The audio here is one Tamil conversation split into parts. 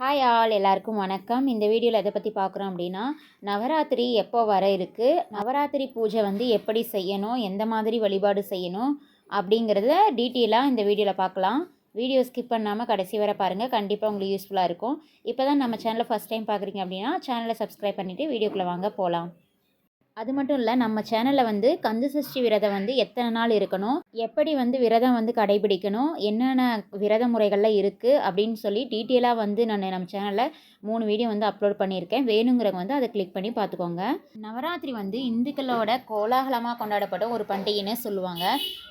ஹாய் ஆல் எல்லாருக்கும் வணக்கம். இந்த வீடியோவில் எதை பற்றி பார்க்குறோம் அப்படின்னா நவராத்திரி எப்போ வர இருக்குது நவராத்திரி பூஜை வந்து எப்படி செய்யணும் எந்த மாதிரி வழிபாடு செய்யணும் அப்படிங்கிறத டீட்டெயிலாக இந்த வீடியோவில் பார்க்கலாம். வீடியோ ஸ்கிப் பண்ணாமல் கடைசி வரை பாருங்கள் கண்டிப்பாக உங்களுக்கு யூஸ்ஃபுல்லாக இருக்கும். இப்போ தான் நம்ம சேனலை ஃபஸ்ட் டைம் பார்க்குறீங்க அப்படின்னா சேனலை சப்ஸ்கிரைப் பண்ணிவிட்டு வீடியோக்குள்ளே வாங்க போகலாம் அது மட்டும் இல்லை நம்ம சேனலில் வந்து கந்த சஷ்டி விரதம் வந்து எத்தனை நாள் இருக்கணும் எப்படி வந்து விரதம் வந்து கடைபிடிக்கணும் என்னென்ன விரத முறைகள்லாம் இருக்குது அப்படின்னு சொல்லி டீட்டெயிலாக வந்து நான் நம்ம சேனலில் மூணு வீடியோ வந்து அப்லோட் பண்ணியிருக்கேன். வேணுங்கிறவங்க வந்து அதை கிளிக் பண்ணி பார்த்துக்கோங்க. நவராத்திரி வந்து இந்துக்களோட கோலாகலமாக கொண்டாடப்பட்ட ஒரு பண்டிகைன்னு சொல்லுவாங்க.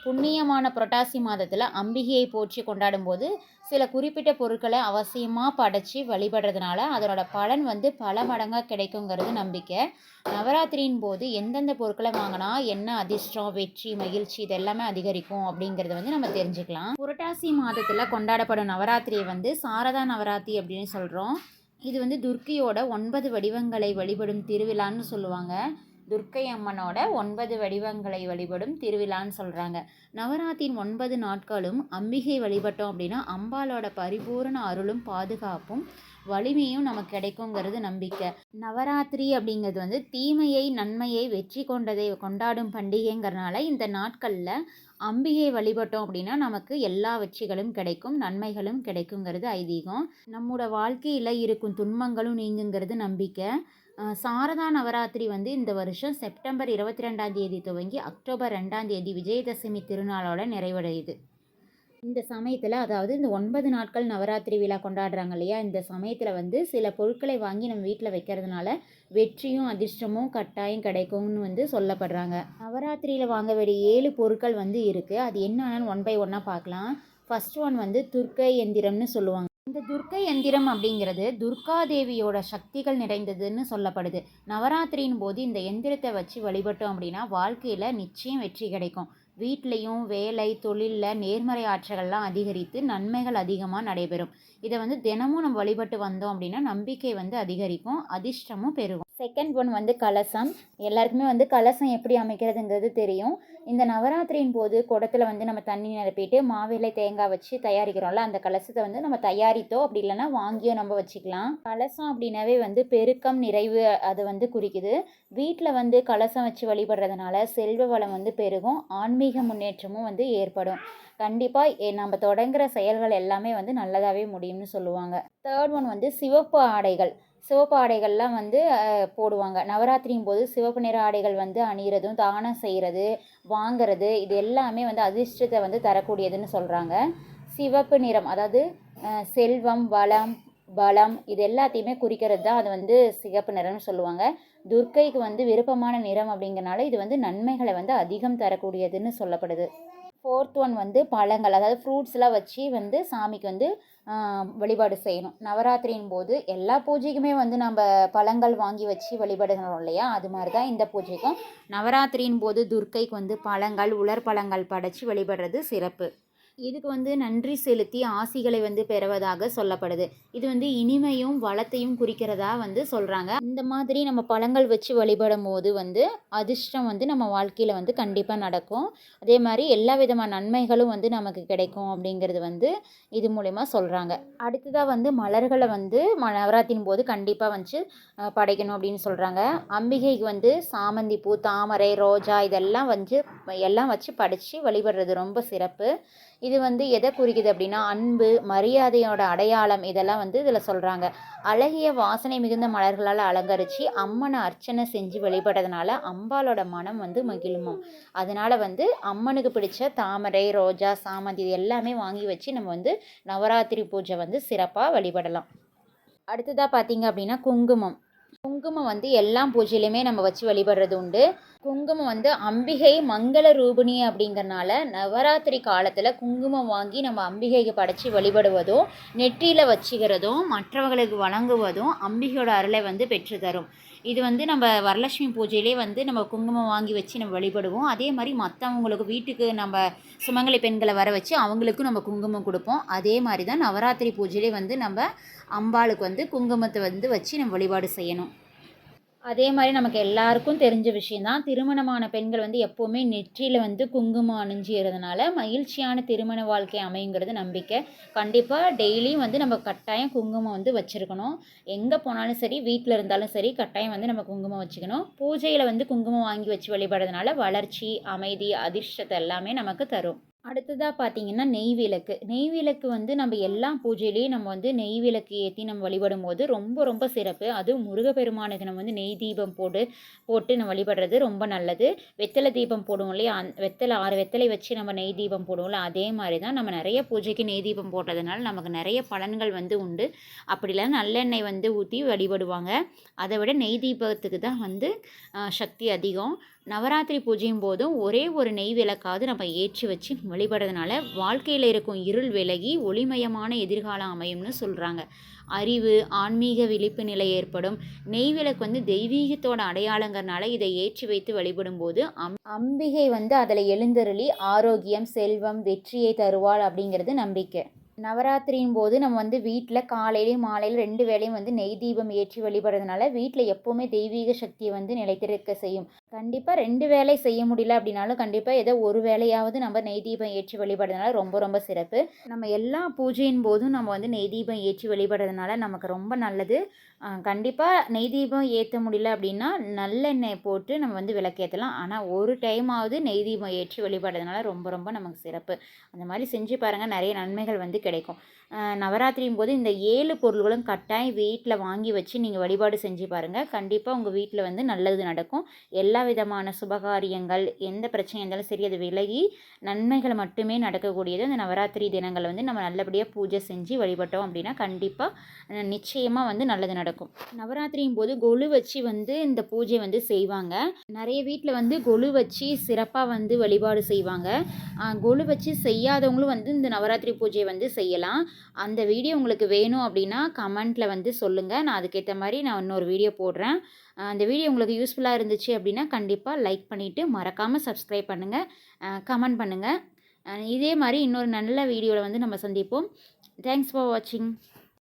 புண்ணியமான புரட்டாசி மாதத்தில் அம்பிகையை போற்றி கொண்டாடும் போது சில குறிப்பிட்ட பொருட்களை அவசியமாக படைச்சி வழிபடுறதுனால அதனோட பலன் வந்து பல மடங்காக கிடைக்குங்கிறது நம்பிக்கை. நவராத்திரியின் போது எந்தெந்த பொருட்களை வாங்கினா என்ன அதிர்ஷ்டம் வெற்றி மகிழ்ச்சி இது எல்லாமே அதிகரிக்கும் அப்படிங்கிறத வந்து நம்ம தெரிஞ்சுக்கலாம். புரட்டாசி மாதத்தில் கொண்டாடப்படும் நவராத்திரியை வந்து சாரதா நவராத்திரி அப்படின்னு சொல்கிறோம் இது வந்து துர்க்கையோட ஒன்பது வடிவங்களை வழிபடும் திருவிழான்னு சொல்லுவாங்க. துர்க்கை அம்மனோட ஒன்பது வடிவங்களை வழிபடும் திருவிழான்னு சொல்கிறாங்க நவராத்திரின் ஒன்பது நாட்களும் அம்பிகை வழிபட்டோம் அப்படின்னா அம்பாலோட பரிபூரண அருளும் பாதுகாப்பும் வலிமையும் நமக்கு கிடைக்குங்கிறது நம்பிக்கை. நவராத்திரி அப்படிங்கிறது வந்து தீமையை நன்மையை வெற்றி கொண்டதை கொண்டாடும் பண்டிகைங்கிறனால இந்த நாட்களில் அம்பிகை வழிபட்டோம் அப்படின்னா நமக்கு எல்லா வெற்றிகளும் கிடைக்கும் நன்மைகளும் கிடைக்குங்கிறது ஐதீகம். நம்மோட வாழ்க்கையில் இருக்கும் துன்பங்களும் நீங்குங்கிறது நம்பிக்கை. சாரதா நவராத்திரி வந்து இந்த வருஷம் செப்டம்பர் இருபத்தி ரெண்டாம் தேதி துவங்கி அக்டோபர் ரெண்டாம் தேதி விஜயதசமி திருநாளோட நிறைவடையுது. இந்த சமயத்தில் அதாவது இந்த ஒன்பது நாட்கள் நவராத்திரி விழா கொண்டாடுறாங்க இல்லையா? இந்த சமயத்தில் வந்து சில பொருட்களை வாங்கி நம்ம வீட்டில் வைக்கிறதுனால வெற்றியும் அதிர்ஷ்டமும் கட்டாயம் கிடைக்கும்னு வந்து சொல்லப்படுறாங்க. நவராத்திரியில் வாங்க வேண்டிய ஏழு பொருட்கள் வந்து இருக்குது அது என்னன்னு ஒன் பை ஒன்னாக பார்க்கலாம். ஃபஸ்ட் ஒன் வந்து துர்க்கை எந்திரம்னு சொல்லுவாங்க. இந்த துர்க்கை எந்திரம் அப்படிங்கிறது துர்காதேவியோட சக்திகள் நிறைந்ததுன்னு சொல்லப்படுது. நவராத்திரியின் போது இந்த எந்திரத்தை வச்சு வழிபட்டோம் அப்படின்னா வாழ்க்கையில் நிச்சயம் வெற்றி கிடைக்கும். வீட்லேயும் வேலை தொழிலில் நேர்மறை ஆற்றல்கள்லாம் அதிகரித்து நன்மைகள் அதிகமாக நடைபெறும். இதை வந்து தினமும் நம்ம வழிபட்டு வந்தோம் அப்படின்னா நம்பிக்கை வந்து அதிகரிக்கும் அதிர்ஷ்டமும் பெருகும். செகண்ட் ஒன் வந்து கலசம். எல்லாருக்குமே வந்து கலசம் எப்படி அமைக்கிறதுங்கிறது தெரியும். இந்த நவராத்திரியின் போது குடத்தில் வந்து நம்ம தண்ணி நிரப்பிட்டு மாவிலை தேங்காய் வச்சு தயாரிக்கிறோம்ல அந்த கலசத்தை வந்து நம்ம தயாரித்தோ அப்படி இல்லைன்னா வாங்கியோ நம்ம வச்சுக்கலாம். கலசம் அப்படின்னாவே வந்து பெருக்கம் நிறைவு அது வந்து குறிக்குது. வீட்டில் வந்து கலசம் வச்சு வழிபடுறதுனால செல்வ வளம் வந்து பெருகும் ஆன்மீக முன்னேற்றமும் வந்து ஏற்படும். கண்டிப்பாக நம்ம தொடங்குற செயல்கள் எல்லாமே வந்து நல்லதாகவே முடியும்னு சொல்லுவாங்க. தேர்ட் ஒன் வந்து சிவப்பு ஆடைகள். சிவப்பு ஆடைகள்லாம் வந்து போடுவாங்க. நவராத்திரியும் போது சிவப்பு நிற ஆடைகள் வந்து அணிகிறதும் தானம் செய்கிறது வாங்கிறது இது எல்லாமே வந்து அதிர்ஷ்டத்தை வந்து தரக்கூடியதுன்னு சொல்கிறாங்க சிவப்பு நிறம் அதாவது செல்வம் வளம் பலம் இது எல்லாத்தையுமே குறிக்கிறது தான் அது வந்து சிகப்பு நிறம்னு சொல்லுவாங்க. துர்க்கைக்கு வந்து விருப்பமான நிறம் அப்படிங்கிறனால இது வந்து நன்மைகளை வந்து அதிகம் தரக்கூடியதுன்னு சொல்லப்படுது. ஃபோர்த் ஒன் வந்து பழங்கள் அதாவது ஃப்ரூட்ஸ்லாம் வச்சு வந்து சாமிக்கு வந்து வழிபாடு செய்யணும். நவராத்திரியின் போது எல்லா பூஜைக்குமே வந்து நம்ம பழங்கள் வாங்கி வச்சு வழிபடுகிறோம் இல்லையா? அது மாதிரி தான் இந்த பூஜைக்கும். நவராத்திரியின் போது துர்க்கைக்கு வந்து பழங்கள் உலர் பழங்கள் படைச்சி வழிபடுறது சிறப்பு. இதுக்கு வந்து நன்றி செலுத்தி ஆசிகளை வந்து பெறுவதாக சொல்லப்படுது. இது வந்து இனிமையும் வளத்தையும் குறிக்கிறதா வந்து சொல்கிறாங்க இந்த மாதிரி நம்ம பழங்கள் வச்சு வழிபடும் போது வந்து அதிர்ஷ்டம் வந்து நம்ம வாழ்க்கையில் வந்து கண்டிப்பாக நடக்கும். அதே மாதிரி எல்லா விதமான நன்மைகளும் வந்து நமக்கு கிடைக்கும் அப்படிங்கிறது வந்து இது மூலயமா சொல்கிறாங்க அடுத்ததாக வந்து மலர்களை வந்து நவராத்திரின் போது கண்டிப்பாக வந்து படைக்கணும் அப்படின்னு சொல்கிறாங்க அம்பிகைக்கு வந்து சாமந்தி பூ தாமரை ரோஜா இதெல்லாம் வந்து எல்லாம் வச்சு படித்து வழிபடுறது ரொம்ப சிறப்பு. இது வந்து எதை குறிக்குது அப்படின்னா அன்பு மரியாதையோட அடையாளம் இதெல்லாம் வந்து இதில் சொல்கிறாங்க அழகிய வாசனை மிகுந்த மலர்களால் அலங்கரித்து அம்மனை அர்ச்சனை செஞ்சு வழிபடுறதுனால அம்பாலோட மனம் வந்து மகிழுமாம். அதனால் வந்து அம்மனுக்கு பிடிச்ச தாமரை ரோஜா சாமந்தி இது எல்லாமே வாங்கி வச்சு நம்ம வந்து நவராத்திரி பூஜை வந்து சிறப்பாக வழிபடலாம். அடுத்ததாக பார்த்தீங்க அப்படின்னா குங்குமம். குங்குமம் வந்து எல்லா பூஜையிலையுமே நம்ம வச்சு வழிபடுறது உண்டு. குங்குமம் வந்து அம்பிகை மங்கள ரூபிணி அப்படிங்கிறனால நவராத்திரி காலத்தில் குங்குமம் வாங்கி நம்ம அம்பிகைக்கு படைச்சி வழிபடுவதும் நெற்றியில் வச்சுக்கிறதும் மற்றவர்களுக்கு வழங்குவதும் அம்பிகையோட அருளை வந்து பெற்று தரும் இது வந்து நம்ம வரலட்சுமி பூஜையிலே வந்து நம்ம குங்குமம் வாங்கி வச்சு நம்ம வழிபடுவோம். அதே மாதிரி மற்றவங்களுக்கு வீட்டுக்கு நம்ம சுமங்கலி பெண்களை வர வச்சு அவங்களுக்கும் நம்ம குங்குமம் கொடுப்போம். அதே மாதிரி தான் நவராத்திரி பூஜையிலே வந்து நம்ம அம்பாளுக்கு வந்து குங்குமத்தை வந்து வச்சு நம்ம வழிபாடு செய்யணும். அதே மாதிரி நமக்கு எல்லாருக்கும் தெரிஞ்ச விஷயந்தான் திருமணமான பெண்கள் வந்து எப்போவுமே நெற்றியில் வந்து குங்குமம் அணிஞ்சிறதுனால மகிழ்ச்சியான திருமண வாழ்க்கை அமையுங்கிறது நம்பிக்கை. கண்டிப்பாக டெய்லியும் வந்து நம்ம கட்டாயம் குங்குமம் வந்து வச்சுருக்கணும். எங்கே போனாலும் சரி வீட்டில் இருந்தாலும் சரி கட்டாயம் வந்து நம்ம குங்குமம் வச்சுக்கணும். பூஜையில் வந்து குங்குமம் வாங்கி வச்சு வழிபடுறதுனால வளர்ச்சி அமைதி அதிர்ஷ்டத்தை எல்லாமே நமக்கு தரும். அடுத்ததாக பார்த்தீங்கன்னா நெய் விளக்கு. நெய் விளக்கு வந்து நம்ம எல்லா பூஜையிலையும் நம்ம வந்து நெய் விளக்கு ஏற்றி நம்ம வழிபடும் போது ரொம்ப ரொம்ப சிறப்பு. அதுவும் முருகப்பெருமானுக்கு நம்ம வந்து நெய் தீபம் போட்டு போட்டு நம்ம வழிபடுறது ரொம்ப நல்லது. வெத்தலை தீபம் போடுவோம் இல்லையா? அந் வெத்தலை ஆறு வெத்தலை வச்சு நம்ம நெய் தீபம் போடுவோம்ல அதே மாதிரி தான் நம்ம நிறைய பூஜைக்கு நெய் தீபம் போடுறதுனால நமக்கு நிறைய பலன்கள் வந்து உண்டு. அப்படிலாம் நல்லெண்ணெய் வந்து ஊற்றி வழிபடுவாங்க. அதை விட நெய் தீபத்துக்கு தான் வந்து சக்தி அதிகம். நவராத்திரி பூஜையும் போதும் ஒரே ஒரு நெய் விளக்காவது நம்ம ஏற்றி வச்சு வழிபடுறதுனால வாழ்க்கையில் இருக்கும் இருள் விலகி ஒளிமயமான எதிர்காலம் அமையும்னு சொல்கிறாங்க அறிவு ஆன்மீக விழிப்பு நிலை ஏற்படும். நெய் விளக்கு வந்து தெய்வீகத்தோட அடையாளங்கிறனால இதை ஏற்றி வைத்து வழிபடும் போது அம் அம்பிகை வந்து அதில் எழுந்தருளி ஆரோக்கியம் செல்வம் வெற்றியை தருவாள் அப்படிங்கிறது நம்பிக்கை. நவராத்திரியின் போது நம்ம வந்து வீட்டில் காலையிலையும் மாலையில் ரெண்டு வேளையும் வந்து நெய் தீபம் ஏற்றி வழிபடுறதுனால வீட்டில் எப்போவுமே தெய்வீக சக்தியை வந்து நிலைத்திருக்க செய்யும். கண்டிப்பாக ரெண்டு வேலை செய்ய முடியல அப்படின்னாலும் கண்டிப்பாக ஏதோ ஒரு வேலையாவது நம்ம நெய் தீபம் ஏற்றி வழிபடுறதுனால ரொம்ப ரொம்ப சிறப்பு. நம்ம எல்லா பூஜையின் போதும் நம்ம வந்து நெய் தீபம் ஏற்றி வழிபடுறதுனால நமக்கு ரொம்ப நல்லது. கண்டிப்பாக நெய் தீபம் ஏற்ற முடியல அப்படின்னா நல்லெண்ணெய் போட்டு நம்ம வந்து விளக்கேற்றலாம் ஆனால் ஒரு டைமாவது நெய் தீபம் ஏற்றி வழிபடுறதுனால ரொம்ப ரொம்ப நமக்கு சிறப்பு. அந்த மாதிரி செஞ்சு பாருங்கள் நிறைய நன்மைகள் வந்து கிடைக்கும். நவராத்திரியும் போது இந்த ஏழு பொருள்களும் கட்டாயம் வீட்டில் வாங்கி வச்சு நீங்கள் வழிபாடு செஞ்சு பாருங்கள் கண்டிப்பாக உங்கள் வீட்டில் வந்து நல்லது நடக்கும். எல்லா விதமான சுபகாரியங்கள் எந்த பிரச்சனை இருந்தாலும் சரி அது விலகி நன்மைகள் மட்டுமே நடக்கக்கூடியது. அந்த நவராத்திரி தினங்கள் வந்து நம்ம நல்லபடியாக பூஜை செஞ்சு வழிபட்டோம் அப்படின்னா கண்டிப்பாக நிச்சயமாக வந்து நல்லது நடக்கும். நடக்கும். நவராத்திரியும் போது கொலு வச்சு வந்து இந்த பூஜை வந்து செய்வாங்க. நிறைய வீட்டில் வந்து கொலு வச்சு சிறப்பாக வந்து வழிபாடு செய்வாங்க. கொலு வச்சு செய்யாதவங்களும் வந்து இந்த நவராத்திரி பூஜையை வந்து செய்யலாம். அந்த வீடியோ உங்களுக்கு வேணும் அப்படின்னா கமெண்ட்டில் வந்து சொல்லுங்கள் நான் அதுக்கேற்ற மாதிரி நான் இன்னொரு வீடியோ போடுறேன். அந்த வீடியோ உங்களுக்கு யூஸ்ஃபுல்லாக இருந்துச்சு அப்படின்னா கண்டிப்பாக லைக் பண்ணிவிட்டு மறக்காமல் சப்ஸ்கிரைப் பண்ணுங்கள் கமெண்ட் பண்ணுங்கள் இதே மாதிரி இன்னொரு நல்ல வீடியோவில் வந்து நம்ம சந்திப்போம். தேங்க்ஸ் ஃபார் வாட்சிங்